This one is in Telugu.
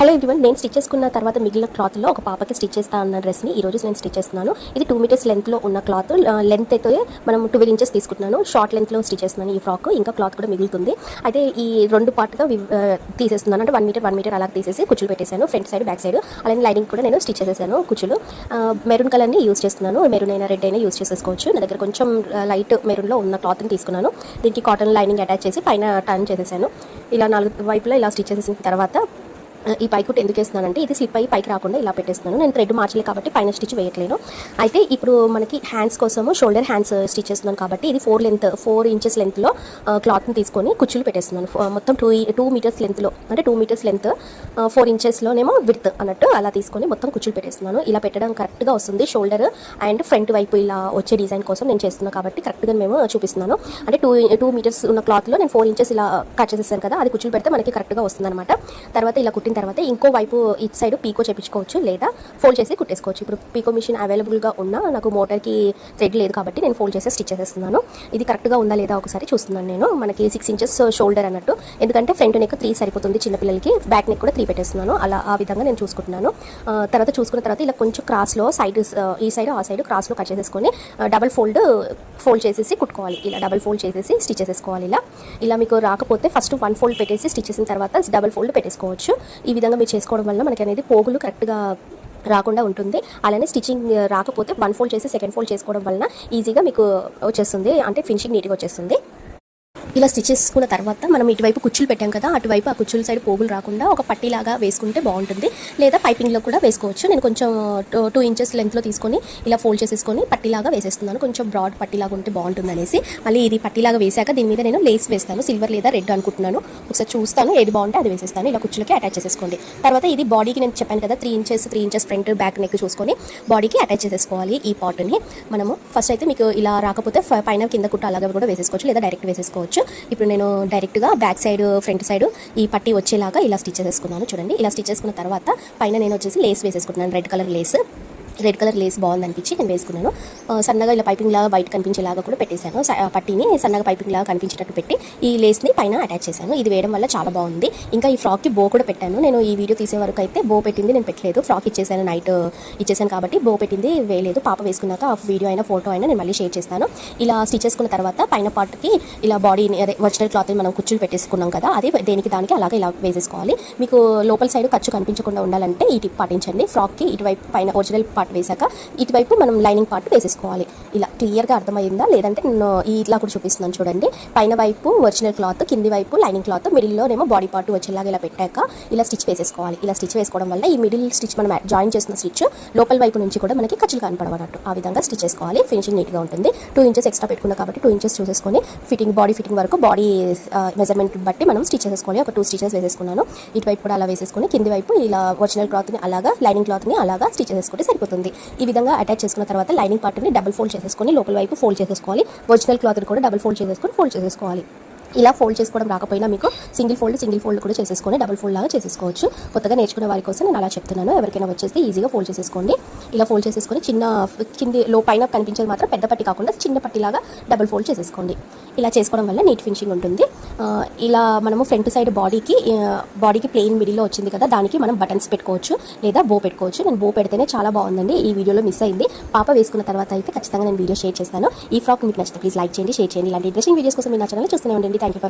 హలో ఇది నేను స్టిచ్ చేసుకున్న తర్వాత మిగిలిన క్లాత్లో ఒక పాపకి స్టిచ్ చేస్తా అన్న డ్రెస్ని ఈ రోజు నేను స్టిచ్ చేస్తున్నాను. ఇది టూ మీటర్స్ లెంత్లో ఉన్న క్లాత్ లెంత్ అయితే మనం ట్వెల్వ్ ఇంచెస్ తీసుకుంటున్నాను. షార్ట్ లెంత్లో స్టిచ్ చేస్తున్నాను ఈ ఫ్రాక్ ఇంకా క్లాత్ కూడా మిగులుతుంది. అయితే ఈ రెండు పార్ట్గా తీసేస్తున్నాను. అంటే వన్ మీటర్ వన్ మీటర్ అలా తీసేసి కుచ్చులు పెట్టేశాను. ఫ్రంట్ సైడ్ బ్యాక్ సైడ్ అలాగే లైనింగ్ కూడా నేను స్టిచ్ చేసేసాను కుచ్చులు. మెరూన్ కలర్ని యూస్ చేస్తున్నాను. మెరూన్ అయినా రెడ్ అయినా యూస్ చేసేసుకోవచ్చు. నా దగ్గర కొంచెం లైట్ మెరూన్లో ఉన్న క్లాత్ని తీసుకున్నాను. దీనికి కాటన్ లైనింగ్ అటాచ్ చేసి పైన టర్న్ చేసేసాను. ఇలా నాలుగు వైపులా ఇలా స్టిచ్ చేసేసిన తర్వాత ఈ పైకుట్ ఎందుకు వేస్తున్నానంటే ఇది స్లిప్ అయ్యి పైకి రాకుండా ఇలా పెట్టేస్తున్నాను. నేను థ్రెడ్ మార్చలేదు కాబట్టి పైన స్టిచ్ వేయట్లేను. అయితే ఇప్పుడు మనకి హ్యాండ్స్ కోసము షోల్డర్ హ్యాండ్స్ స్టిచ్ చేస్తున్నాను కాబట్టి ఇది ఫోర్ లెంత్ ఫోర్ ఇంచెస్ లెంత్లో క్లాత్ని తీసుకొని కుచ్చులు పెట్టేస్తున్నాను. మొత్తం టూ టూ మీటర్స్ లెంత్లో అంటే టూ మీటర్స్ లెంత్ ఫోర్ ఇంచెస్లోనేమో విడ్త్ అన్నట్టు అలా తీసుకొని మొత్తం కుచ్చులు పెట్టేస్తున్నాను. ఇలా పెట్టడం కరెక్ట్గా వస్తుంది. షోల్డర్ అండ్ ఫ్రంట్ వైపు ఇలా వచ్చే డిజైన్ కోసం నేను చేస్తున్నాను కాబట్టి కరెక్ట్గా మేము చూపిస్తున్నాను. అంటే టూ టూ మీటర్స్ ఉన్న క్లాత్లో నేను ఫోర్ ఇంచెస్ ఇలా కట్ చేసేసాను కదా అది కుచ్చులు పెడితే మనకి కరెక్ట్గా వస్తుంది అనమాట తర్వాత ఇలా కుట్టిన తర్వాత ఇంకో వైపు ఇటు సైడ్ పీకో చేపించుకోవచ్చు లేదా ఫోల్డ్ చేసి కుట్టేసుకోవచ్చు. ఇప్పుడు పీకో మిషన్ అవైలబుల్గా ఉన్న నాకు మోటార్కి థ్రెడ్ లేదు కాబట్టి నేను ఫోల్డ్ చేసి స్టిచ్ చేసేస్తున్నాను. ఇది కరెక్ట్గా ఉందా లేదా ఒకసారి చూస్తున్నాను నేను. మనకి సిక్స్ ఇంచెస్ షోల్డర్ అన్నట్టు. ఎందుకంటే ఫ్రంట్ నెక్ త్రీ సరిపోతుంది చిన్నపిల్లలకి బ్యాక్ నెక్ కూడా త్రీ పెట్టేస్తున్నాను. అలా ఆ విధంగా నేను చూసుకుంటున్నాను. తర్వాత చూసుకున్న తర్వాత ఇలా కొంచెం క్రాస్లో సైడ్ ఈ సైడ్ ఆ సైడ్ క్రాస్లో కట్ చేసేసుకొని డబల్ ఫోల్డ్ ఫోల్డ్ చేసేసి కుట్టుకోవాలి. ఇలా డబల్ ఫోల్డ్ చేసేసి స్టిచ్ చేసేసుకోవాలి ఇలా. ఇలా మీకు రాకపోతే ఫస్ట్ వన్ ఫోల్డ్ పెట్టేసి స్టిచ్ చేసిన తర్వాత డబల్ ఫోల్డ్ పెట్టేసుకోవచ్చు. ఈ విధంగా మీరు చేసుకోవడం వల్ల మనకి అనేది పోగులు కరెక్ట్గా రాకుండా ఉంటుంది. అలానే స్టిచ్చింగ్ రాకపోతే వన్ ఫోల్డ్ చేసి సెకండ్ ఫోల్డ్ చేసుకోవడం వలన ఈజీగా మీకు వచ్చేస్తుంది. అంటే ఫినిషింగ్ నీట్గా వచ్చేస్తుంది. ఇలా స్టిచ్ చేసుకున్న తర్వాత మనం ఇటువైపు కుచ్చులు పెట్టాం కదా అటువైపు ఆ కుచ్చుల సైడ్ పోగులు రాకుండా ఒక పట్టీలాగా వేసుకుంటే బాగుంటుంది. లేదా పైపింగ్లో కూడా వేసుకోవచ్చు. నేను కొంచెం టూ ఇంచెస్ లెంత్లో తీసుకొని ఇలా ఫోల్డ్ చేసేసుకొని పట్టీలాగా వేసేస్తున్నాను. కొంచెం బ్రాడ్ పట్టీలాగా ఉంటే బాగుంటుంది అనేసి. మళ్ళీ ఇది పట్టీలాగా వేసాక దీని మీద నేను లేస్ వేస్తాను. సిల్వర్ లేదా రెడ్ అనుకుంటున్నాను. ఒకసారి చూస్తాను ఏది బాగుంటే అది వేసేస్తాను. ఇలా కుచ్చులకి అటాచ్ చేసేసుకోండి. తర్వాత ఇది బాడీకి నేను చెప్పాను కదా three inches three inches front back neck చూసుకొని బాడీకి అటాచ్ చేసేసుకోవాలి ఈ పాట్ని మనము ఫస్ట్ అయితే మీకు ఇలా రాకపోతే పైన కింద కుట్ట అలాగా కూడా వేసేసుకోవచ్చు. లేదా డైరెక్ట్ వేసేసుకోవచ్చు. ఇప్పుడు నేను డైరెక్ట్గా బ్యాక్ సైడ్ ఫ్రంట్ సైడ్ ఈ పట్టి వచ్చేలాగా ఇలా స్టిచ్ చేసుకున్నాను చూడండి ఇలా స్టిచ్ చేసుకున్న తర్వాత పైన నేను వచ్చేసి లేస్ వేసేసుకుంటున్నాను red colour lace. Red colour lace బాగుంది అనిపించి నేను వేసుకున్నాను. సన్నగా ఇలా పైపింగ్ లాగా వైట్ కనిపించేలాగా కూడా పెట్టేశాను. పట్టిని పట్టీని సన్నగా పైపింగ్ లాగా కనిపించేటట్టు పెట్టి ఈ లేస్ని పైన అటాచ్ చేశాను. ఇది వేయడం వల్ల చాలా బాగుంది. ఇంకా ఈ ఫ్రాక్కి బో కూడా పెట్టాను. నేను ఈ వీడియో తీసే వరకు అయితే బో పెట్టింది నేను పెట్టలేదు. ఫ్రాక్ ఇచ్చేసాను నైట్ ఇచ్చేసాను కాబట్టి బో పెట్టింది వేయలేదు. పాప వేసుకున్నాక ఆ వీడియో అయినా ఫోటో అయినా నేను మళ్ళీ షేర్ చేస్తాను. ఇలా స్టిచ్ చేసుకున్న తర్వాత పైన పార్ట్కి ఇలా బాడీని అదే ఒరిజినల్ క్లాత్ మనం కుచ్చులు పెట్టేసుకున్నాం కదా అది దేనికి దానికి అలాగే ఇలా వేసేసుకోవాలి. మీకు లోపల సైడ్ ఖర్చు కనిపించకుండా ఉండాలంటే ఈ టిప్ పాటించండి. ఫ్రాక్కి ఇటువైపు పైన ఒరిజినల్ పార్ట్ వేసాక ఇటువైపు మనం లైనింగ్ పార్ట్ వేసేసుకోవాలి. ఇలా క్లియర్గా అర్థమైందా? లేదంటే నేను ఇట్లా కూడా చూపిస్తున్నాను చూడండి. పైన వైపు ఒరిజినల్ క్లాత్ కింది వైపు లైనింగ్ క్లాత్ మిడిల్లోనేమో బాడీ పార్ట్ వచ్చేలాగా ఇలా పెట్టాక ఇలా స్టిచ్ వేసేసుకోవాలి. ఇలా స్టిచ్ వేసుకోవడం వల్ల ఈ మిడిల్ స్టిచ్ మనం జాయిన్ చేసిన స్టిచ్ లోపల వైపు నుంచి కూడా మనకి ఖర్చులు కనపడవన్నట్టు ఆ విధంగా స్టిచ్ చేసుకోవాలి. ఫినిషింగ్ నీట్గా ఉంటుంది. టూ ఇంచెస్ ఎక్స్ట్రా పెట్టుకున్నా కాబట్టి టూ ఇంచెస్ చూసేసుకొని ఫిట్టింగ్ బాడీ ఫిట్టింగ్ వరకు బాడీ మెజర్మెంట్ బట్టి మనం స్టిచ్ చేసుకోవాలి ఒక టూ స్టిచెస్ వేసేసుకున్నాను. ఇటువైపు కూడా అలా వేసేసుకొని కింది వైపు ఇలా ఒరిజినల్ క్లాత్ని అలాగా లైనింగ్ క్లాత్ని అలాగా స్టిచ్ చేసుకుంటే సరిపోతుంది. ఈ విధంగా అటాచ్ చేసుకున్న తర్వాత లైనింగ్ పార్ట్ని డబుల్ ఫోల్డ్ చేసేసుకొని లోపల వైపు ఫోల్డ్ చేసేసుకోవాలి. ఒరిజినల్ క్లాత్ని కూడా డబుల్ ఫోల్డ్ చేసేసుకొని ఫోల్డ్ చేసేసుకోవాలి. ఇలా ఫోల్డ్ చేసుకోవడం రాకపోయినా మీకు సింగిల్ ఫోల్డ్ సింగిల్ ఫోల్డ్ కూడా చేసేసుకొని డబుల్ ఫోల్డ్ లాగా చేసేసుకోవచ్చు. కొత్తగా నేర్చుకునే వారి కోసం నేను అలా చెప్తున్నాను. ఎవరికైనా వచ్చేస్తే ఈజీగా ఫోల్డ్ చేసేసుకోండి. ఇలా ఫోల్డ్ చేసేసుకొని చిన్న కింది లో పైన కనిపించేది మాత్రం పెద్ద పట్టి కాకుండా చిన్న పట్టిలాగా డబుల్ ఫోల్డ్ చేసేసుకోండి. ఇలా చేసుకోవడం వల్ల నీట్ ఫినిషింగ్ ఉంటుంది. ఇలా మనము ఫ్రంట్ సైడ్ బాడీకి బాడీకి ప్లెయిన్ మిడిల్లో వచ్చింది కదా దానికి మనం బటన్స్ పెట్టుకోవచ్చు లేదా బో పెట్టుకోవచ్చు. నేను బో పెడితేనే చాలా బాగుందండి. ఈ వీడియోలో మిస్ అయింది. పాప వేసుకున్న తర్వాత అయితే ఖచ్చితంగా నేను వీడియో షేర్ చేస్తాను. ఈ ఫ్రాక్ మీకు నచ్చితే ప్లీజ్ లైక్ చేయండి షేర్ చేయండి. ఇలాంటి ఇంట్రెస్టింగ్ వీడియోస్ కోసం మీ నా ఛానల్ చూస్తూనే ఉండండి. Thank you for